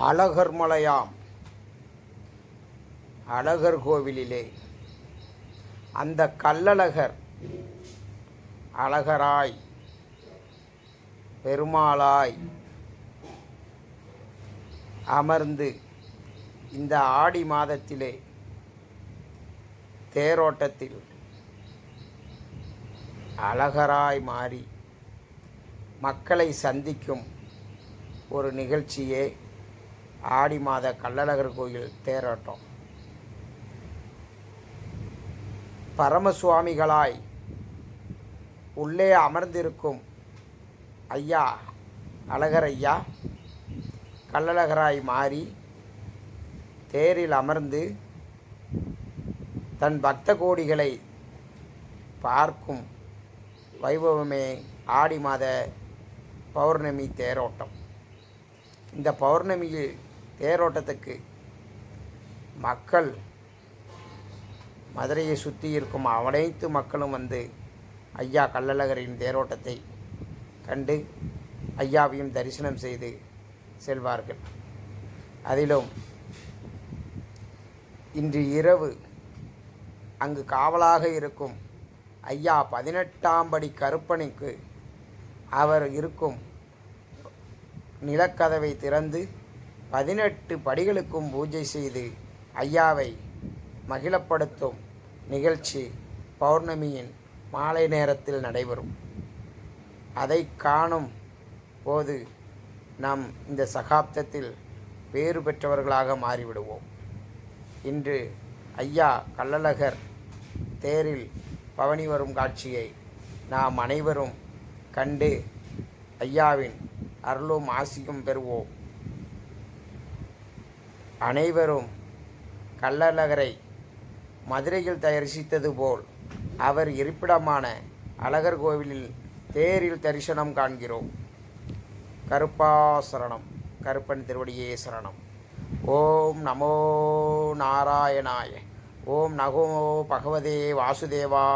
அழகர் மலையாம். அழகர் கோவிலிலே அந்த கல்லழகர் அழகராய் பெருமாளாய் அமர்ந்து இந்த ஆடி மாதத்திலே தேரோட்டத்தில் அழகராய் மாறி மக்களை சந்திக்கும் ஒரு நிகழ்ச்சியே ஆடி மாத கள்ளழகர் கோயில் தேரோட்டம். பரமசுவாமிகளாய் உள்ளே அமர்ந்திருக்கும் ஐயா அழகர் ஐயா கள்ளழகராய் மாறி தேரில் அமர்ந்து தன் பக்த கோடிகளை பார்க்கும் வைபவமே ஆடி மாத பௌர்ணமி தேரோட்டம். இந்த பௌர்ணமியில் தேரோட்டத்துக்கு. மக்கள் மதுரையை சுற்றி இருக்கும் அனைத்து மக்களும் வந்து ஐயா கள்ளழகரின் தேரோட்டத்தை கண்டு ஐயாவையும் தரிசனம் செய்து செல்வார்கள். அதிலும் இன்று இரவு அங்கு காவலாக இருக்கும் ஐயா பதினெட்டாம் படி கருப்பணிக்கு அவர் இருக்கும் நிலக்கதவை திறந்து பதினெட்டு படிகளுக்கும் பூஜை செய்து ஐயாவை மகிழப்படுத்தும் நிகழ்ச்சி பௌர்ணமியின் மாலை நேரத்தில் நடைபெறும். அதை காணும் போது நாம் இந்த சகாப்தத்தில் வேறு பெற்றவர்களாக மாறிவிடுவோம். இன்று ஐயா கள்ளழகர் தேரில் பவனி வரும் காட்சியை நாம் அனைவரும் கண்டு ஐயாவின் அருளும் ஆசியும் பெறுவோம். அனைவரும் கள்ளழகரை மதுரையில் தரிசித்தது போல் அவர் இருப்பிடமான அழகர் கோவிலில் தேரில் தரிசனம் காண்கிறோம். கருப்பா சரணம் கருப்பன் திருவடியே சரணம். ஓம் நமோ நாராயணாய ஓம் நகோ பகவதே வாசுதேவா